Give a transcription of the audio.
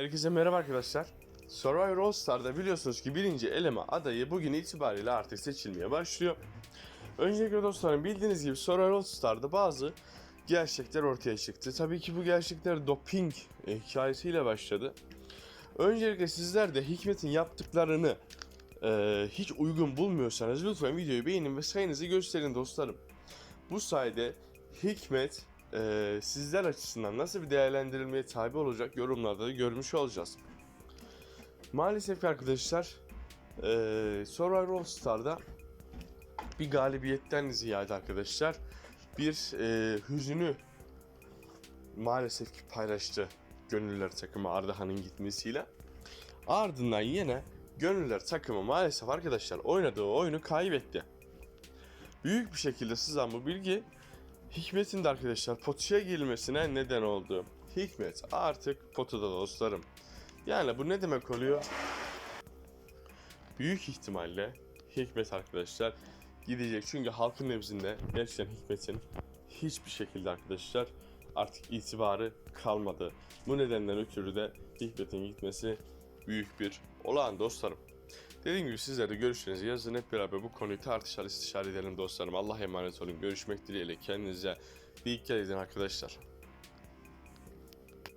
Herkese merhaba arkadaşlar. Survivor All Star'da biliyorsunuz ki birinci eleme adayı bugün itibariyle artık seçilmeye başlıyor. Öncelikle dostlarım bildiğiniz gibi Survivor All Star'da bazı gerçekler ortaya çıktı. Tabii ki bu gerçekler doping e, hikayesiyle başladı. Öncelikle sizler de Hikmet'in yaptıklarını e, hiç uygun bulmuyorsanız lütfen videoyu beğenin ve sayınızı gösterin dostlarım. Bu sayede Hikmet e, sizler açısından nasıl bir değerlendirilmeye tabi olacak yorumlarda da görmüş olacağız. Maalesef arkadaşlar e, Survivor All Star'da bir galibiyetten ziyade arkadaşlar bir e, hüzünü maalesef ki paylaştı Gönüller takımı Ardahan'ın gitmesiyle. Ardından yine Gönüller takımı maalesef arkadaşlar oynadığı oyunu kaybetti. Büyük bir şekilde sızan bu bilgi Hikmet'in de arkadaşlar potuya girmesine neden oldu. Hikmet artık potada dostlarım. Yani bu ne demek oluyor? Büyük ihtimalle Hikmet arkadaşlar gidecek. Çünkü halkın nezdinde gerçekten Hikmet'in hiçbir şekilde arkadaşlar artık itibarı kalmadı. Bu nedenden ötürü de Hikmet'in gitmesi büyük bir olağan dostlarım. Dediğim gibi sizler de görüşlerinizi yazın hep beraber bu konuyu tartışalım istişare edelim dostlarım. Allah'a emanet olun. Görüşmek dileğiyle kendinize dikkat edin arkadaşlar.